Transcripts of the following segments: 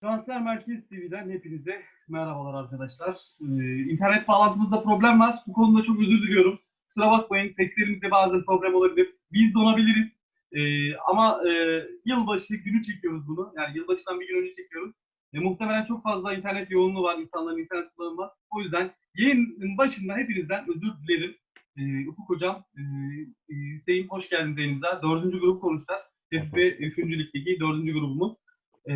Transfer Merkez TV'den hepinize merhabalar arkadaşlar. Ee, internet bağlantımızda problem var. Bu konuda çok özür diliyorum. Kusura bakmayın seslerimizde bazen problem olabilir. Biz donabiliriz. Ee, ama e, yılbaşı günü çekiyoruz bunu. Yani yılbaşından bir gün önce çekiyoruz. E, muhtemelen çok fazla internet yoğunluğu var. insanların internet kullanımı var. O yüzden yayının başında hepinizden özür dilerim. Ee, Ufuk Hocam, e, e, Hüseyin hoş geldiniz yayınımıza. Dördüncü grup konuşacağız. TFF 3. Lig'deki dördüncü grubumuz. Ee,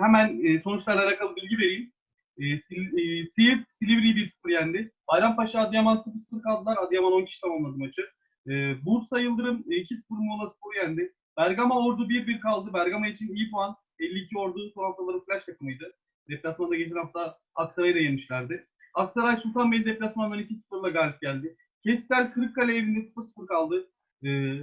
hemen e, sonuçlarla alakalı bilgi vereyim. E, Sil, e, Siirt Silivri'yi 1-0 yendi. Bayrampaşa Adıyaman 0-0 kaldılar. Adıyaman 10 kişi tamamladı maçı. E, Bursa Yıldırım e, 2-0 Muğla Spor yendi. Bergama Ordu 1-1 kaldı. Bergama için iyi puan. 52 Ordu son haftaların flash takımıydı. Deplasmanda geçen hafta Aksaray'ı da yenmişlerdi. Aksaray Sultanbeyli deplasmandan 2-0'la galip geldi. Kestel Kırıkkale evinde 0-0 kaldı. E,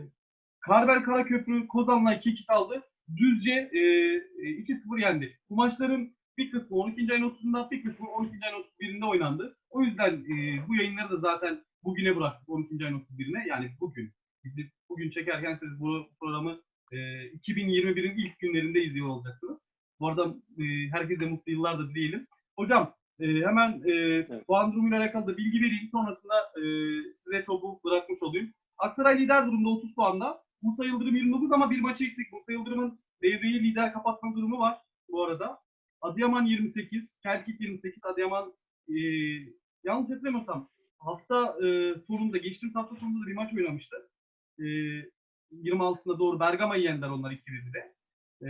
Karvel Karaköprü Kozan'la 2-2 kaldı. Düzce e, e, 2-0 yendi. Bu maçların bir kısmı 12. ayın 30'unda, bir kısmı 12. ayın 31'inde oynandı. O yüzden e, bu yayınları da zaten bugüne bıraktık 12. ayın 31'ine. Yani bugün. Bizi bugün çekerken siz bu programı e, 2021'in ilk günlerinde izliyor olacaksınız. Bu arada e, herkese mutlu yıllar da dileyelim. Hocam e, hemen e, puan durumuyla alakalı da bilgi vereyim. Sonrasında e, size topu bırakmış olayım. Aksaray lider durumda 30 puanda. Bursa Yıldırım 29 ama bir maçı eksik. Bursa Yıldırım'ın devreyi lider kapatma durumu var bu arada. Adıyaman 28, Kelkit 28, Adıyaman e, yanlış hatırlamıyorsam hafta e, sonunda, geçtiğimiz hafta sonunda da bir maç oynamıştı. E, 26'sında doğru Bergama'yı yendiler onlar 2-1'de. E,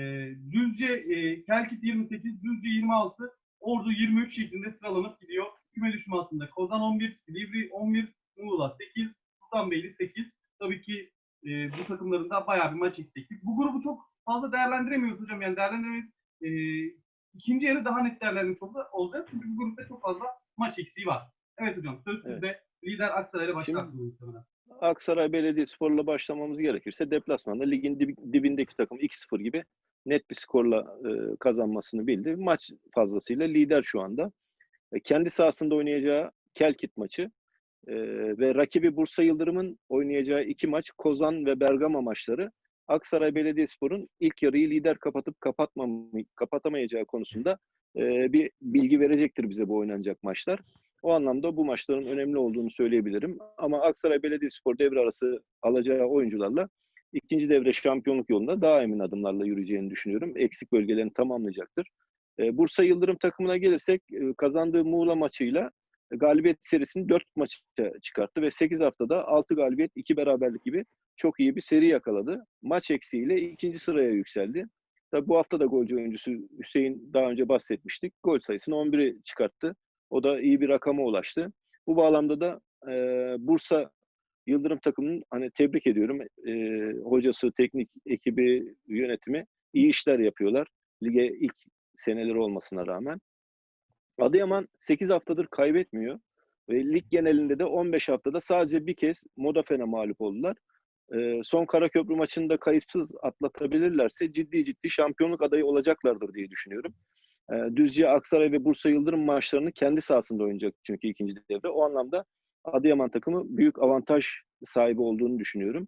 Düzce, e, Kelkit 28, Düzce 26, Ordu 23 şeklinde sıralanıp gidiyor. Küme düşme altında Kozan 11, Silivri 11, Muğla 8, Sultanbeyli 8. Tabii ki e, bu takımların da bayağı bir maç eksiklik. Bu grubu çok fazla değerlendiremiyoruz hocam. Yani değerlendiremeyiz. E, ikinci yarı daha net değerlendirmiş olacak. Çünkü bu grupta çok fazla maç eksiği var. Evet hocam söz Evet. sizde. Lider Aksaray'la başlarsınız muhtemelen. Aksaray Belediyespor'la başlamamız gerekirse deplasmanda ligin dibi- dibindeki takım 2-0 gibi net bir skorla e, kazanmasını bildi. Maç fazlasıyla lider şu anda. E, kendi sahasında oynayacağı Kelkit maçı e, ve rakibi Bursa Yıldırım'ın oynayacağı iki maç Kozan ve Bergama maçları Aksaray Belediyespor'un ilk yarıyı lider kapatıp kapatmam kapatamayacağı konusunda e, bir bilgi verecektir bize bu oynanacak maçlar. O anlamda bu maçların önemli olduğunu söyleyebilirim. Ama Aksaray Belediyespor devre arası alacağı oyuncularla ikinci devre şampiyonluk yolunda daha emin adımlarla yürüyeceğini düşünüyorum. Eksik bölgelerini tamamlayacaktır. Ee, Bursa Yıldırım takımına gelirsek e, kazandığı Muğla maçıyla e, galibiyet serisini 4 maça çıkarttı ve 8 haftada 6 galibiyet, 2 beraberlik gibi çok iyi bir seri yakaladı. Maç eksiğiyle ikinci sıraya yükseldi. Tabii bu hafta da golcü oyuncusu Hüseyin daha önce bahsetmiştik. Gol sayısını 11'i çıkarttı. O da iyi bir rakama ulaştı. Bu bağlamda da e, Bursa Yıldırım takımının hani tebrik ediyorum. E, hocası, teknik ekibi, yönetimi iyi işler yapıyorlar. Lige ilk seneleri olmasına rağmen. Adıyaman 8 haftadır kaybetmiyor. Ve lig genelinde de 15 haftada sadece bir kez Modafen'e mağlup oldular. E, son Karaköprü maçını da kayıpsız atlatabilirlerse ciddi ciddi şampiyonluk adayı olacaklardır diye düşünüyorum. E, Düzce, Aksaray ve Bursa Yıldırım maçlarını kendi sahasında oynayacak çünkü ikinci devre. O anlamda Adıyaman takımı büyük avantaj sahibi olduğunu düşünüyorum.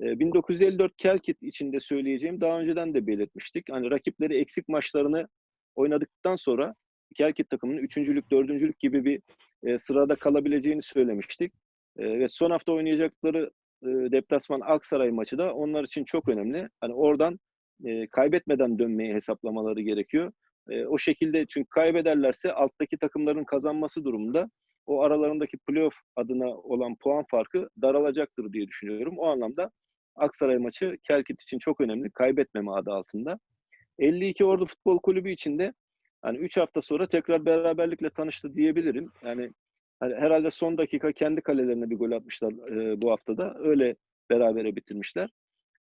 E, 1954 Kelkit için de söyleyeceğim daha önceden de belirtmiştik. Hani rakipleri eksik maçlarını oynadıktan sonra Kelkit takımının üçüncülük, dördüncülük gibi bir e, sırada kalabileceğini söylemiştik. E, ve son hafta oynayacakları e, deplasman Aksaray maçı da onlar için çok önemli. Hani oradan e, kaybetmeden dönmeyi hesaplamaları gerekiyor. E, o şekilde çünkü kaybederlerse alttaki takımların kazanması durumunda o aralarındaki playoff adına olan puan farkı daralacaktır diye düşünüyorum. O anlamda Aksaray maçı Kelkit için çok önemli. Kaybetmeme adı altında. 52 Ordu Futbol Kulübü için de hani 3 hafta sonra tekrar beraberlikle tanıştı diyebilirim. Yani hani herhalde son dakika kendi kalelerine bir gol atmışlar e, bu haftada. Öyle berabere bitirmişler.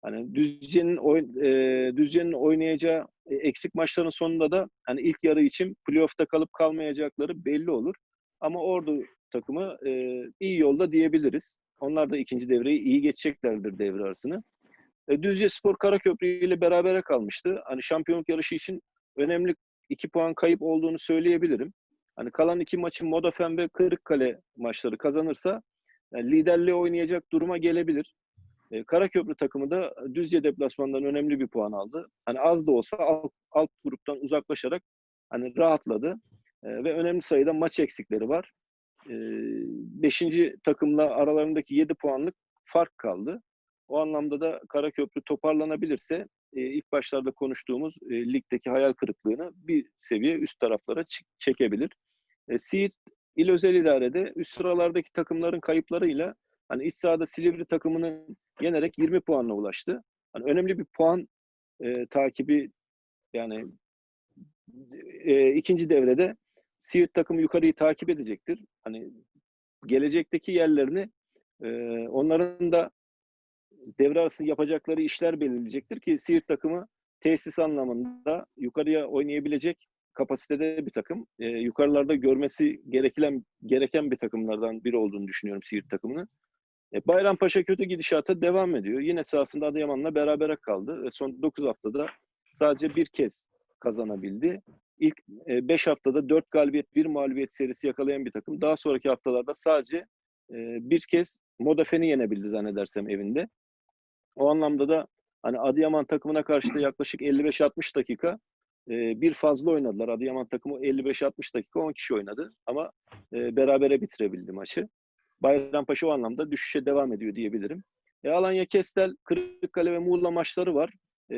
Hani Düzce'nin oyn, e, Düzce'nin oynayacağı e, eksik maçların sonunda da hani ilk yarı için playoff'ta kalıp kalmayacakları belli olur. Ama Ordu takımı e, iyi yolda diyebiliriz. Onlar da ikinci devreyi iyi geçeceklerdir devre arasını. E, Düzce Spor Karaköprü ile berabere kalmıştı. Hani şampiyonluk yarışı için önemli iki puan kayıp olduğunu söyleyebilirim. Hani kalan iki maçın Modafen ve Kırıkkale maçları kazanırsa yani liderliğe oynayacak duruma gelebilir. E, Karaköprü takımı da Düzce deplasmandan önemli bir puan aldı. Hani az da olsa alt, alt gruptan uzaklaşarak hani rahatladı. E, ve önemli sayıda maç eksikleri var. E, beşinci takımla aralarındaki 7 puanlık fark kaldı. O anlamda da Karaköprü toparlanabilirse e, ilk başlarda konuştuğumuz e, ligdeki hayal kırıklığını bir seviye üst taraflara çekebilir. E, Siirt İl Özel İdare'de üst sıralardaki takımların kayıplarıyla hani iç sahada Silivri takımını yenerek 20 puanla ulaştı. Hani önemli bir puan e, takibi yani e, ikinci devrede Siirt takımı yukarıyı takip edecektir. Hani gelecekteki yerlerini e, onların da devre arası yapacakları işler belirleyecektir ki Siirt takımı tesis anlamında yukarıya oynayabilecek kapasitede bir takım. E, yukarılarda görmesi gereken gereken bir takımlardan biri olduğunu düşünüyorum Siirt takımının. E, Bayrampaşa kötü gidişata devam ediyor. Yine sahasında Adıyaman'la berabere kaldı. E, son 9 haftada sadece bir kez kazanabildi. İlk 5 haftada 4 galibiyet, 1 mağlubiyet serisi yakalayan bir takım. Daha sonraki haftalarda sadece e, bir kez Modafen'i yenebildi zannedersem evinde. O anlamda da hani Adıyaman takımına karşı da yaklaşık 55-60 dakika e, bir fazla oynadılar. Adıyaman takımı 55-60 dakika 10 kişi oynadı ama e, berabere bitirebildi maçı. Bayrampaşa o anlamda düşüşe devam ediyor diyebilirim. E, Alanya Kestel, Kırıkkale ve Muğla maçları var. E,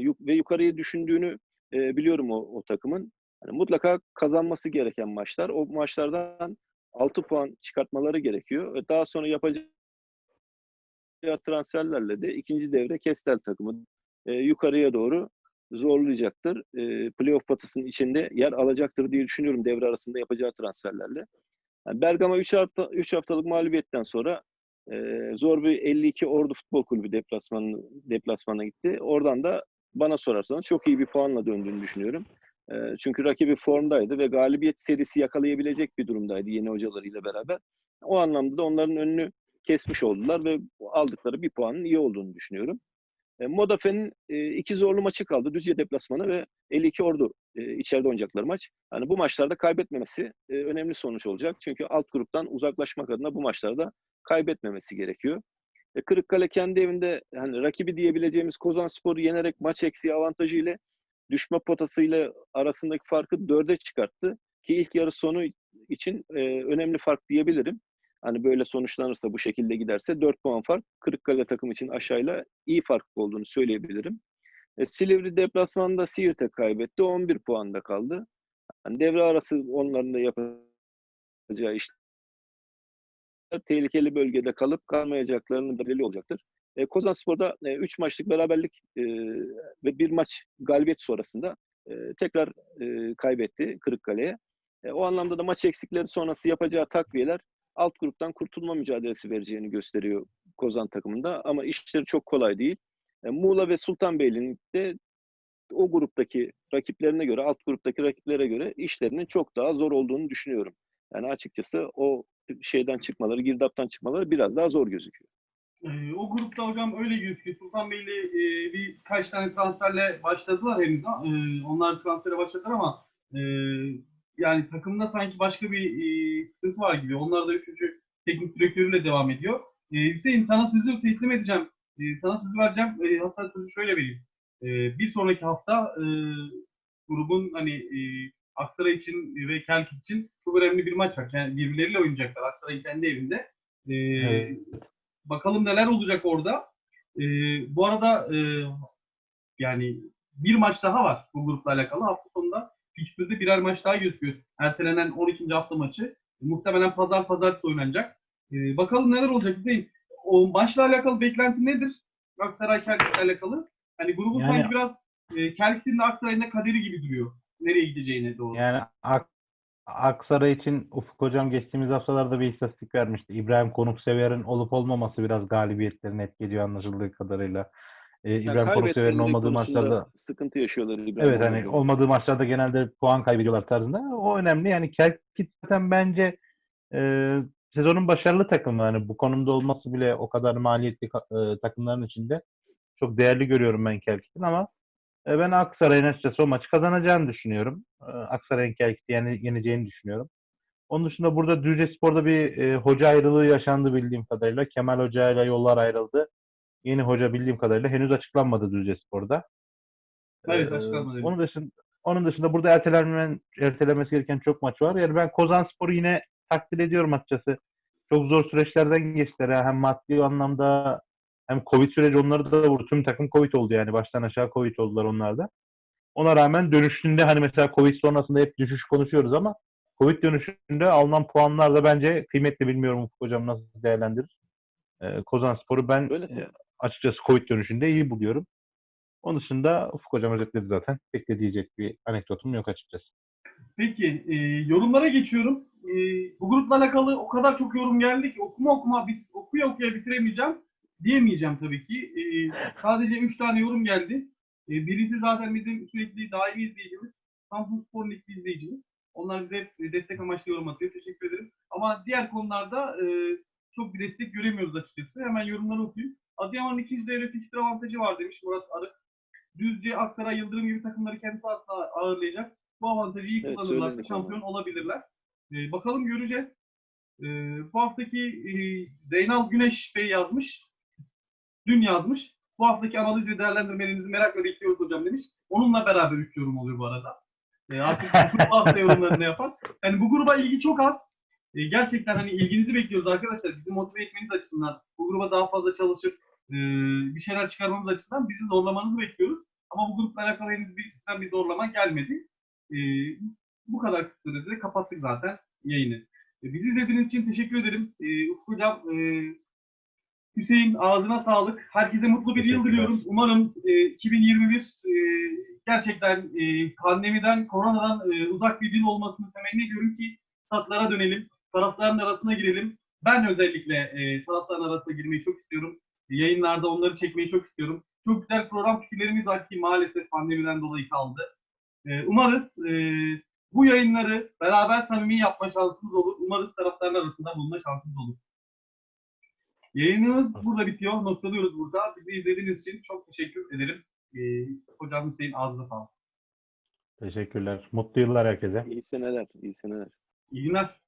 yuk- ve yukarıyı düşündüğünü e, biliyorum o, o takımın. Yani mutlaka kazanması gereken maçlar. O maçlardan 6 puan çıkartmaları gerekiyor. Ve daha sonra yapacağı transferlerle de ikinci devre Kestel takımı e, yukarıya doğru zorlayacaktır. E, playoff patısının içinde yer alacaktır diye düşünüyorum devre arasında yapacağı transferlerle. Yani Bergama 3 hafta 3 haftalık mağlubiyetten sonra e, zor bir 52 Ordu Futbol Kulübü deplasmanı deplasmana gitti. Oradan da bana sorarsanız çok iyi bir puanla döndüğünü düşünüyorum. E, çünkü rakibi formdaydı ve galibiyet serisi yakalayabilecek bir durumdaydı yeni hocalarıyla beraber. O anlamda da onların önünü kesmiş oldular ve aldıkları bir puanın iyi olduğunu düşünüyorum. E, Modafen'in e, iki zorlu maçı kaldı. Düzce deplasmanı ve 52 Ordu e, içeride oynayacakları maç. Yani bu maçlarda kaybetmemesi e, önemli sonuç olacak. Çünkü alt gruptan uzaklaşmak adına bu maçlarda kaybetmemesi gerekiyor. E, Kırıkkale kendi evinde hani rakibi diyebileceğimiz Kozanspor'u yenerek maç eksiği avantajı ile düşme potasıyla arasındaki farkı dörde çıkarttı. Ki ilk yarı sonu için e, önemli fark diyebilirim. Hani böyle sonuçlanırsa bu şekilde giderse 4 puan fark Kırıkkale takım için aşağıyla iyi fark olduğunu söyleyebilirim. E, Silivri deplasmanda Siirt'e kaybetti. 11 puanda kaldı. Yani devre arası onların da yapacağı işler tehlikeli bölgede kalıp kalmayacaklarının belirli olacaktır. E, Kozanspor'da 3 maçlık beraberlik e, ve bir maç galibiyet sonrasında e, tekrar e, kaybetti Kırıkkale'ye. E, o anlamda da maç eksikleri sonrası yapacağı takviyeler alt gruptan kurtulma mücadelesi vereceğini gösteriyor Kozan takımında. Ama işleri çok kolay değil. E, Muğla ve Sultanbeyli'nin de o gruptaki rakiplerine göre, alt gruptaki rakiplere göre işlerinin çok daha zor olduğunu düşünüyorum. Yani açıkçası o şeyden çıkmaları, girdaptan çıkmaları biraz daha zor gözüküyor. Ee, o grupta hocam öyle gözüküyor. Sultanbeyli e, birkaç tane transferle başladılar henüz. E, onlar transfere başladılar ama e, yani takımda sanki başka bir e, sıkıntı var gibi. Onlar da üçüncü teknik direktörüyle devam ediyor. E, Hüseyin sana sözü teslim edeceğim. E, sana sözü vereceğim. E, hatta sözü şöyle vereyim. E, bir sonraki hafta e, grubun hani e, Aksaray için ve Kelkit için çok önemli bir maç var. Yani birbirleriyle oynayacaklar. Aksaray kendi evinde. E, Evet. Bakalım neler olacak orada. E, bu arada e, yani bir maç daha var bu grupla alakalı. Hafta sonunda fikstürde birer maç daha gözüküyor. Ertelenen 12. hafta maçı. Muhtemelen pazar pazartesi oynanacak. E, bakalım neler olacak Hüseyin. O maçla alakalı beklenti nedir? Aksaray Kelkit'le alakalı. Hani grubun Yani- sanki biraz e, Kelkit'in de Aksaray'ın da kaderi gibi duruyor. Nereye gideceğine doğru. Yani Ak- Aksaray için Ufuk Hocam geçtiğimiz haftalarda bir istatistik vermişti. İbrahim Konuksever'in olup olmaması biraz galibiyetlerini etkiliyor anlaşıldığı kadarıyla. Yani İbrahim Konuksever'in kaybetmeleri olmadığı maçlarda sıkıntı yaşıyorlar İbrahim evet hani Hocam. olmadığı maçlarda genelde puan kaybediyorlar tarzında. O önemli. Yani Kelkit zaten bence e, sezonun başarılı takımı. Yani bu konumda olması bile o kadar maliyetli e, takımların içinde çok değerli görüyorum ben Kelkit'in ama e, ben Aksaray'ın açıkçası o maçı kazanacağını düşünüyorum. E, Aksaray'ın Kelkit'i yene- yeneceğini düşünüyorum. Onun dışında burada Düzce Spor'da bir e, hoca ayrılığı yaşandı bildiğim kadarıyla. Kemal Hoca ile yollar ayrıldı. Yeni hoca bildiğim kadarıyla henüz açıklanmadı Düzce Spor'da. Evet, Ee, açıklanmadı. Onun dışında Onun dışında burada ertelenmen, ertelemesi gereken çok maç var. Yani ben Kozanspor'u yine takdir ediyorum açıkçası. Çok zor süreçlerden geçtiler. ya. Hem maddi anlamda hem Covid süreci onları da vurdu. Tüm takım Covid oldu yani. Baştan aşağı Covid oldular onlar da. Ona rağmen dönüşünde hani mesela Covid sonrasında hep düşüş konuşuyoruz ama Covid dönüşünde alınan puanlar da bence kıymetli. Bilmiyorum Ufuk Hocam nasıl değerlendirir. Ee, Kozanspor'u ben Öyle. Açıkçası Covid dönüşünde iyi buluyorum. Onun dışında Ufuk Hocam özetledi zaten. Pek de diyecek bir anekdotum yok açıkçası. Peki e, yorumlara geçiyorum. E, bu grupla alakalı o kadar çok yorum geldi ki okuma okuma bit, okuya okuya bitiremeyeceğim diyemeyeceğim tabii ki. E, sadece 3 tane yorum geldi. E, birisi zaten bizim sürekli daimi izleyicimiz. Samsun Spor Lig'li izleyicimiz. Onlar bize destek amaçlı yorum atıyor. Teşekkür ederim. Ama diğer konularda e, çok bir destek göremiyoruz açıkçası. Hemen yorumları okuyayım. Adıyaman'ın ikinci devre fikstür avantajı var demiş Murat Arık. Düzce, Aksaray, Yıldırım gibi takımları kendi sahasında ağırlayacak. Bu avantajı iyi Evet, kullanırlarsa şampiyon ama. olabilirler. Ee, bakalım göreceğiz. Ee, bu haftaki e, Zeynal Güneş Bey yazmış. Dün yazmış. Bu haftaki analiz ve değerlendirmelerinizi merakla bekliyoruz hocam demiş. Onunla beraber 3 yorum oluyor bu arada. Ee, artık bu hafta yorumlarını yapan. Yani bu gruba ilgi çok az. Ee, gerçekten hani ilginizi bekliyoruz arkadaşlar. Bizi motive etmeniz açısından. Bu gruba daha fazla çalışıp e, bir şeyler çıkarmamız açısından bizi zorlamanızı bekliyoruz. Ama bu grupla alakalı henüz bir sistem bir zorlama gelmedi. Ee, bu kadar kısa sürede de kapattık zaten yayını. Ee, bizi izlediğiniz için teşekkür ederim. Ee, Ufuk Hocam, e, Hüseyin ağzına sağlık. Herkese mutlu bir yıl diliyorum. Umarım e, 2021 e, gerçekten e, pandemiden, koronadan e, uzak bir yıl olmasını temenni ediyorum ki statlara dönelim, taraftarın arasına girelim. Ben özellikle e, taraftarın arasına girmeyi çok istiyorum. Yayınlarda onları çekmeyi çok istiyorum. Çok güzel program fikirlerimiz var ki maalesef pandemiden dolayı kaldı. Ee, umarız e, bu yayınları beraber samimi yapma şansımız olur. Umarız taraftarlar arasında bulunma şansımız olur. Yayınımız burada bitiyor. Noktalıyoruz burada. Bizi izlediğiniz için çok teşekkür ederim. Ee, hocam Hüseyin ağzına sağlık. Teşekkürler. Mutlu yıllar herkese. İyi seneler, iyi seneler. İyi günler.